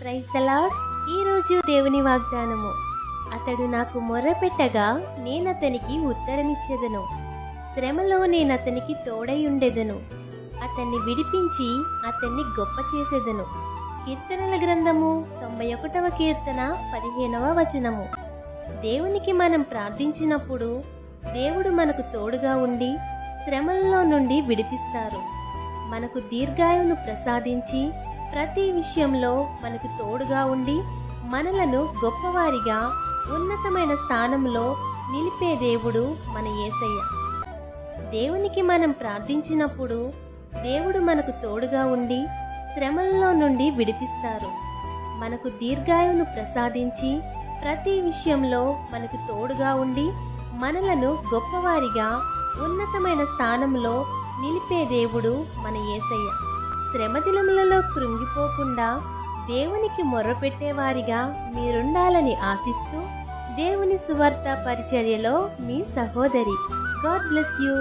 Praise the ఈరోజు దేవుని వాగ్దానము. అతడు నాకు మొర్రపెట్టగా నేనతనికి ఉత్తరమిచ్చేదను. శ్రమలో నేనతనికి తోడై ఉండేదను. అతన్ని విడిపించి అతన్ని గొప్ప చేసేదను. కీర్తనల గ్రంథము తొంభై ఒకటవ కీర్తన పదిహేనవ వచనము. దేవునికి మనం ప్రార్థించినప్పుడు దేవుడు మనకు తోడుగా ఉండి శ్రమల్లో నుండి విడిపిస్తారు. మనకు దీర్ఘాయువును ప్రసాదించి ప్రతి విషయంలో మనకు తోడుగా ఉండి మనలను గొప్పవారిగా ఉన్నతమైన స్థానంలో నిలిపే దేవుడు మన యేసయ్య దేవునికి మనం ప్రార్థించినప్పుడు దేవుడు మనకు తోడుగా ఉండి శ్రమల్లో నుండి విడిపిస్తారు. మనకు దీర్ఘాయువును ప్రసాదించి ప్రతి విషయంలో మనకు తోడుగా ఉండి మనలను గొప్పవారిగా ఉన్నతమైన స్థానంలో నిలిపే దేవుడు మన యేసయ్య శ్రమదినములలో కృంగిపోకుండా దేవునికి మొర్రపెట్టేవారిగా మీరుండాలని ఆశిస్తూ దేవుని సువార్త పరిచర్యలో మీ సహోదరి. God bless you.